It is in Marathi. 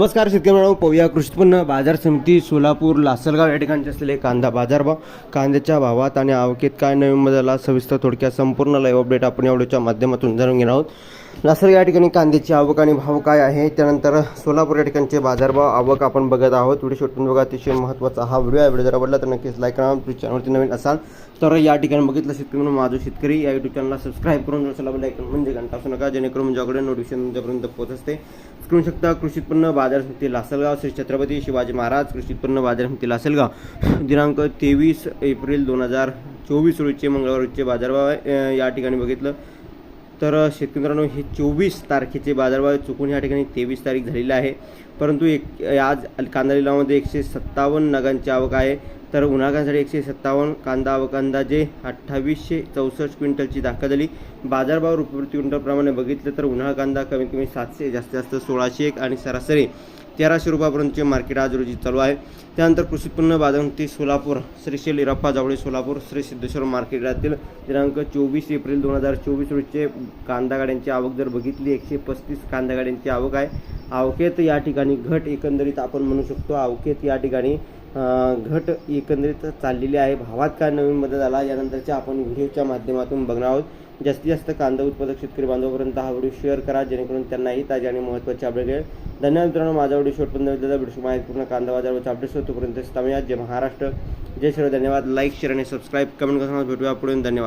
नमस्कार शेतकरी मित्रांनो पाहूया कृषी उत्पन्न बाजार समिती सोलापूर लासलगाव या ठिकाणचे असलेले कांदा बाजारभाव कांद्याच्या भावात आणि आवकेत काय नवीन बदलला सविस्तर थोडक्यात संपूर्ण लाईव्ह अपडेट आपण या व्हिडिओच्या माध्यमातून जाणून घेणार आहोत. लासलगाव या ठिकाणी कांद्याची आवक आणि भाव काय आहे? त्यानंतर सोलापूर या ठिकाणचे बाजारभाव आवक आपण बघत आहोत. व्हिडिओ शेवटून बघा अतिशय महत्त्वाचा हा व्हिडिओ आहे. व्हिडिओ जर आवडला तर नक्कीच लाईक करा. तुम्ही चॅनलवरती नवीन असाल तर या ठिकाणी बघितलं शेतकरी म्हणून माझं शेतकरी या युट्यूब चॅनलला सबस्क्राईब करून जर लाईक म्हणजे घंटा असू नका जेणेकरून माझ्याकडे नोटिफिकेशन तुमच्यापर्यंत पोहोचते असते. करू शकता कृषी उत्पन्न बाजार समिती लासलगाव. श्री छत्रपती शिवाजी महाराज कृषी उत्पन्न बाजार समिती लासलगाव. दिनांक तेवीस एप्रिल दोन हजार चोवीस रोजचे मंगळवार रोजचे बाजारभाव आहे. या ठिकाणी बघितलं तर शेतकरी मित्रांनो हे चोवीस तारखेचे बाजारभाव चुकून या ठिकाणी तेवीस तारीख झालेली आहे. परंतु एक आज कांदा लिलावामध्ये एकशे सत्तावन्न नगांची आवक आहे. तर उन्हाळ्यासाठी एकशे सत्तावन्न कांदा आवक अंदाजे अठ्ठावीसशे चौसष्ट क्विंटलची दाखल झाली बाजारभाव रुपये प्रति क्विंटलप्रमाणे बघितलं तर उन्हाळा कांदा कमीत कमी सातशे जास्तीत जास्त सोळाशे एक आणि सरासरी तेराशे रुपयापर्यंतचे मार्केट आज रोजी चालू आहे. त्यानंतर कृषी उत्पन्न बाजारसमिती सोलापूर श्री शेल इरप्पा जावळे सोलापूर श्री सिद्धेश्वर मार्केटातील दिनांक चोवीस एप्रिल दोन हजार चोवीस रोजचे कांदा गाड्यांची आवक जर बघितली एकशे पस्तीस कांदा गाड्यांची आवक आहे. आवकेत या ठिकाणी घट एकंदरीत आपण म्हणू शकतो आवकेत या ठिकाणी घट एकंदरीत चाललेली आहे. भावात काय नवीन बदल आला यानंतरच्या आपण व्हिडिओच्या माध्यमातून बघणार आहोत. जास्तीत जास्त कांदा उत्पादक शेतकरी बांधवापर्यंत हा व्हिडिओ शेअर करा जेणेकरून त्यांनाही ताजे आणि महत्त्वाचे अपडेट धन्यवाद मित्रांनो माझा व्हिडिओ शेवटपर्यंत दिला व्हिडिओ माहितीपूर्ण कांदा बाजारावरचा अपडेट्स होतो तोपर्यंत थांबूया जय महाराष्ट्र जय श्री धन्यवाद. लाईक शेअर आणि सबस्क्राईब कमेंट करून भेटूया पुढे. धन्यवाद.